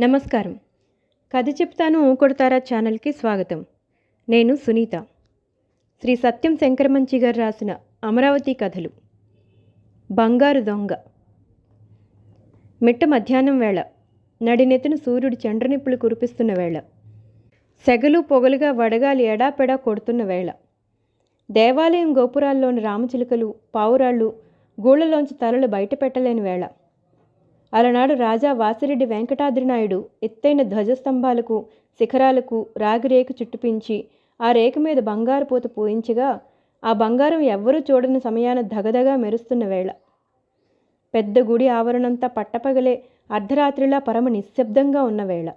నమస్కారం. కథ చెప్తాను కొడతారా ఛానల్కి స్వాగతం. నేను సునీత. శ్రీ సత్యం శంకరమంచి గారు రాసిన అమరావతి కథలు. బంగారు దొంగ. మిట్ట మధ్యాహ్నం వేళ నడినెత్తిన సూర్యుడు చండ్రనిప్పులు కురిపిస్తున్న వేళ. సెగలు పొగలుగా వడగాలి ఎడాపెడా కొడుతున్న వేళ. దేవాలయం గోపురాల్లోని రామచిలుకలు పావురాళ్ళు గూళ్ళలోంచి తలలు బయట పెట్టలేని వేళ. అలనాడు రాజా వాసిరెడ్డి వెంకటాద్రినాయుడు ఎత్తైన ధ్వజస్తంభాలకు శిఖరాలకు రాగిరేకు చుట్టుపించి ఆ రేకు మీద బంగారు పూత పూయించగా ఆ బంగారం ఎవ్వరూ చూడని సమయాన ధగధగా మెరుస్తున్న వేళ. పెద్ద గుడి ఆవరణంతా పట్టపగలే అర్ధరాత్రిలా పరమ నిశ్శబ్దంగా ఉన్న వేళ.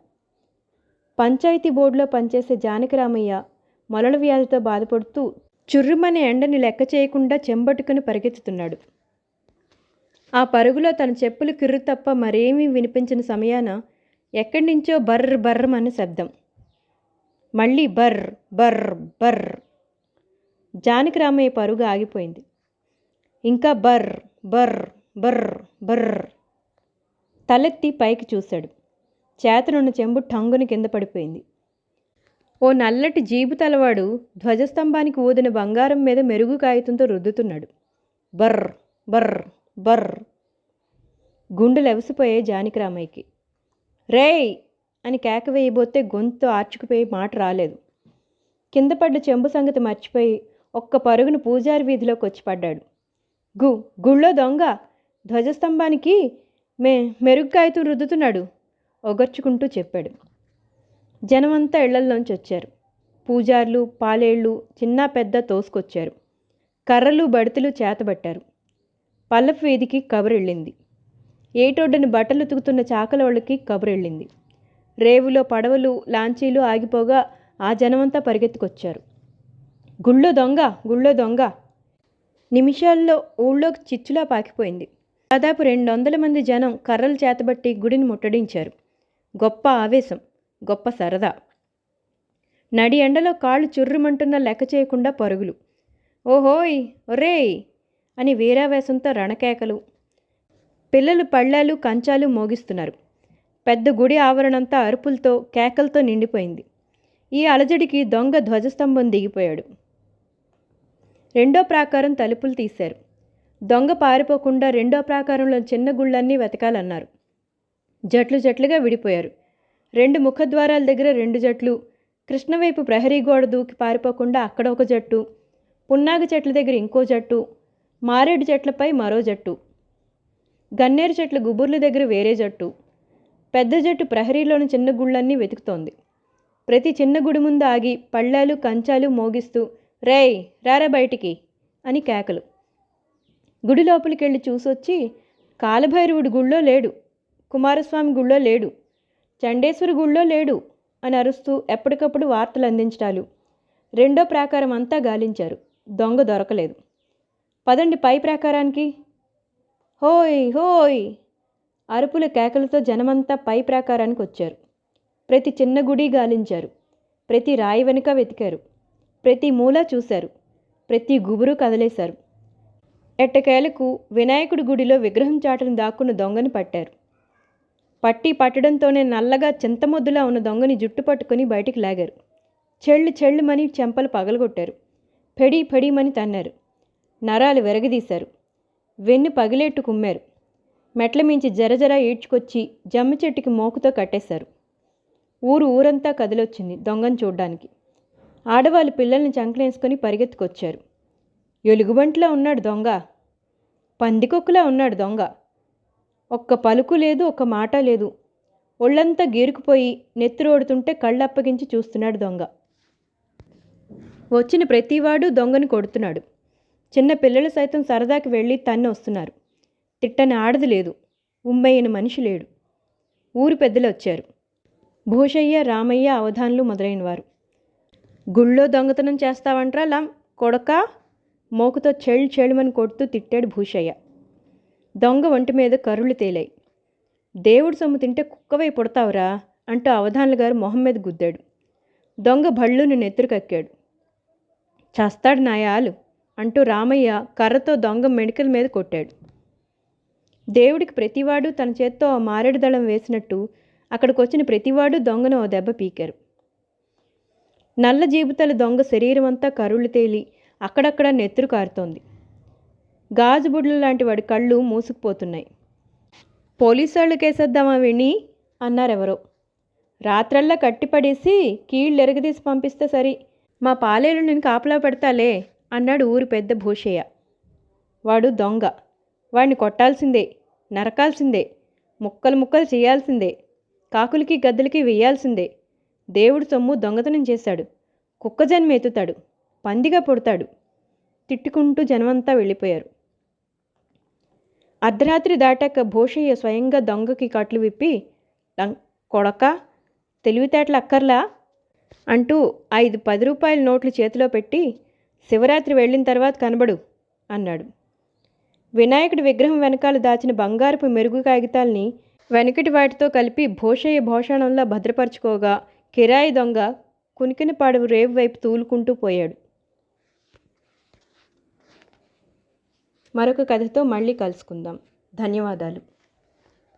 పంచాయతీ బోర్డులో పనిచేసే జానకిరామయ్య మొలల వ్యాధితో బాధపడుతూ చుర్రుమనే ఎండని లెక్క చేయకుండా చెంబట్టుకుని పరిగెత్తుతున్నాడు. ఆ పరుగులో తన చెప్పులు కిర్రు తప్ప మరేమీ వినిపించిన సమయాన ఎక్కడి నుంచో బర్ర్ అనే శబ్దం. మళ్ళీ బర్ర్ బర్ర్ బర్ర్. జానకి రామయ్య పరుగు ఆగిపోయింది. ఇంకా బర్ర్ బర్ర్ బర్ర్ బర్ర్. తలెత్తి పైకి చూశాడు. చేతనున్న చెంబు టంగుని కింద పడిపోయింది. ఓ నల్లటి జీబు తలవాడు ధ్వజస్తంభానికి ఊదిన బంగారం మీద మెరుగు కాగితంతో రుద్దుతున్నాడు. బర్ర్ బర్ర్. బర్ర్ గుండెలు ఎవసిపోయే జానకిరామయ్యకి. రేయ్! అని కేక వేయబోతే గొంతు ఆర్చుకుపోయి మాట రాలేదు. కింద పడ్డ చెంబు సంగతి మర్చిపోయి ఒక్క పరుగును పూజారి వీధిలోకి వచ్చి పడ్డాడు. గు గుళ్ళో దొంగ! ధ్వజస్తంభానికి మే మెరుగ్గాయతూ రుద్దుతున్నాడు! ఒగర్చుకుంటూ చెప్పాడు. జనమంతా ఇళ్ళల్లోంచి వచ్చారు. పూజార్లు పాలేళ్ళు చిన్న పెద్ద తోసుకొచ్చారు. కర్రలు బడితలు చేతబట్టారు. పల్లపు వీధికి కబురెళ్ళింది. ఏటొడ్డని బట్టలు ఉతుకుతున్న చాకలోళ్ళకి కబురెళ్ళింది. రేవులో పడవలు లాంచీలు ఆగిపోగా ఆ జనమంతా పరిగెత్తుకొచ్చారు. గుళ్ళో దొంగ గుళ్ళో దొంగ. నిమిషాల్లో ఊళ్ళోకి చిచ్చులా పాకిపోయింది. దాదాపు రెండు వందల మంది జనం కర్రలు చేతబట్టి గుడిని ముట్టడించారు. గొప్ప ఆవేశం గొప్ప సరదా. నడి ఎండలో కాళ్ళు చుర్రుమంటున్న లెక్క చేయకుండా పరుగులు. ఓహోయ్ ఒరేయ్ అని వీరావేశంతో రణకేకలు. పిల్లలు పళ్ళాలు కంచాలు మోగిస్తున్నారు. పెద్ద గుడి ఆవరణంతా అరుపులతో కేకలతో నిండిపోయింది. ఈ అలజడికి దొంగ ధ్వజస్తంభం దిగిపోయాడు. రెండో ప్రాకారం తలుపులు తీశారు. దొంగ పారిపోకుండా రెండో ప్రాకారంలో చిన్న గుళ్ళన్నీ వెతకాలన్నారు. జట్లు జట్లుగా విడిపోయారు. రెండు ముఖద్వారాల దగ్గర రెండు జట్లు కృష్ణవైపు ప్రహరీ గోడ దూకి పారిపోకుండా అక్కడ ఒక జట్టు పున్నాగ చెట్ల దగ్గర ఇంకో జట్టు మారేడు చెట్లపై మరో జట్టు. గన్నేరు చెట్ల గుబుర్ల దగ్గర వేరే జట్టు. పెద్ద జట్టు ప్రహరీలోని చిన్న గుళ్ళన్నీ వెతుకుతోంది. ప్రతి చిన్న గుడి ముందు ఆగి పళ్ళాలు కంచాలు మోగిస్తూ రేయ్ రారా బయటికి అని కేకలు. గుడి లోపలికెళ్ళి చూసొచ్చి కాలభైరవుడి గుళ్ళో లేడు. కుమారస్వామి గుళ్ళో లేడు. చండేశ్వరి గుళ్ళో లేడు అని అరుస్తూ ఎప్పటికప్పుడు వార్తలు అందించడాలు రెండో ప్రాకారం అంతా గాలించారు. దొంగ దొరకలేదు. పదండి పై ప్రాకారానికి. హోయ్ హోయ్! అరుపుల కేకలతో జనమంతా పై ప్రాకారానికి వచ్చారు. ప్రతి చిన్న గుడి గాలించారు. ప్రతి రాయి వెనుక వెతికారు. ప్రతి మూల చూశారు. ప్రతి గుబురు కదలేశారు. ఎట్టకేలకు వినాయకుడి గుడిలో విగ్రహం చాటును దాక్కున్న దొంగని పట్టారు. పట్టి పట్టడంతోనే నల్లగా చింతమొద్దులా ఉన్న దొంగని జుట్టు పట్టుకుని బయటికి లాగారు. చెళ్ళు చెళ్ళుమని చెంపలు పగలగొట్టారు. ఫెడీ ఫెడీమని తన్నారు. నరాలు విరగదీశారు. వెన్ను పగిలేట్టు కుమ్మారు. మెట్ల మించి జరజర ఈడ్చుకొచ్చి జమ్మి చెట్టుకి మోకుతో కట్టేశారు. ఊరు ఊరంతా కదిలొచ్చింది దొంగను చూడ్డానికి. ఆడవాళ్ళు పిల్లల్ని చంకలేసుకొని పరిగెత్తుకొచ్చారు. ఎలుగుబంటిలా ఉన్నాడు దొంగ. పందికొక్కులా ఉన్నాడు దొంగ. ఒక్క పలుకు లేదు ఒక్క మాట లేదు. ఒళ్ళంతా గీరుకుపోయి నెత్తురోడుతుంటే కళ్ళు అప్పగించి చూస్తున్నాడు దొంగ. వచ్చిన ప్రతివాడు దొంగను కొడుతున్నాడు. చిన్న పిల్లలు సైతం సరదాకి వెళ్ళి తన్ని వస్తున్నారు. తిట్టని ఆడది లేదు. ఉమ్మయ్యన మనిషి లేడు. ఊరు పెద్దలు వచ్చారు. భూషయ్య రామయ్య అవధాన్లు మొదలైనవారు. గుళ్ళో దొంగతనం చేస్తావంట్రా లం కొడక? మోకుతో చెళ్ళు చెళ్ళుమని కొడుతూ తిట్టాడు భూషయ్య. దొంగ ఒంటి మీద కరుళ్ళు తేలాయి. దేవుడు సొమ్ము తింటే కుక్కవై పుడతావురా అంటూ అవధానులు గారు మొహం మీద గుద్దాడు. దొంగ భళ్ళును నెత్తురు కక్కాడు. చస్తాడు నాయాలు అంటూ రామయ్య కర్రతో దొంగ మెడికల్ మీద కొట్టాడు. దేవుడికి ప్రతివాడు తన చేత్తో ఆ మారేడు దళం వేసినట్టు అక్కడికి వచ్చిన ప్రతివాడు దొంగను ఓ దెబ్బ పీకారు. నల్ల జీబుతల దొంగ శరీరం అంతా కరుళ్ళు తేలి అక్కడక్కడ నెత్తురు కారుతోంది. గాజు బుడ్ల లాంటి వాడి కళ్ళు మూసుకుపోతున్నాయి. పోలీసు కేసేద్దామా విని అన్నారెవరో. రాత్రల్లా కట్టిపడేసి కీళ్ళు ఎరగదీసి పంపిస్తే సరి. మా పాలేలు నేను కాపలా పెడతాలే. అన్నాడు ఊరి పెద్ద భూషయ్య. వాడు దొంగ. వాడిని కొట్టాల్సిందే నరకాల్సిందే ముక్కలు ముక్కలు చేయాల్సిందే కాకులకి గద్దలకి వేయాల్సిందే. దేవుడు సొమ్ము దొంగతనం చేశాడు. కుక్క జన్మెత్తుతాడు పందిగా పుడతాడు. తిట్టుకుంటూ జనమంతా వెళ్ళిపోయారు. అర్ధరాత్రి దాటాక భూషయ్య స్వయంగా దొంగకి కట్లు విప్పి కొడక తెలివితేటలు అక్కర్లా? అంటూ ఐదు పది రూపాయల నోట్లు చేతిలో పెట్టి శివరాత్రి వెళ్ళిన తర్వాత కనబడు అన్నాడు. వినాయకుడి విగ్రహం వెనకాల దాచిన బంగారపు మెరుగు కాగితాల్ని వెనకటి వాటితో కలిపి భోషయ్య భోషణంలో భద్రపరుచుకోగా కిరాయి దొంగ కునికిన పాడవు రేవు వైపు తూలుకుంటూ పోయాడు. మరొక కథతో మళ్ళీ కలుసుకుందాం. ధన్యవాదాలు.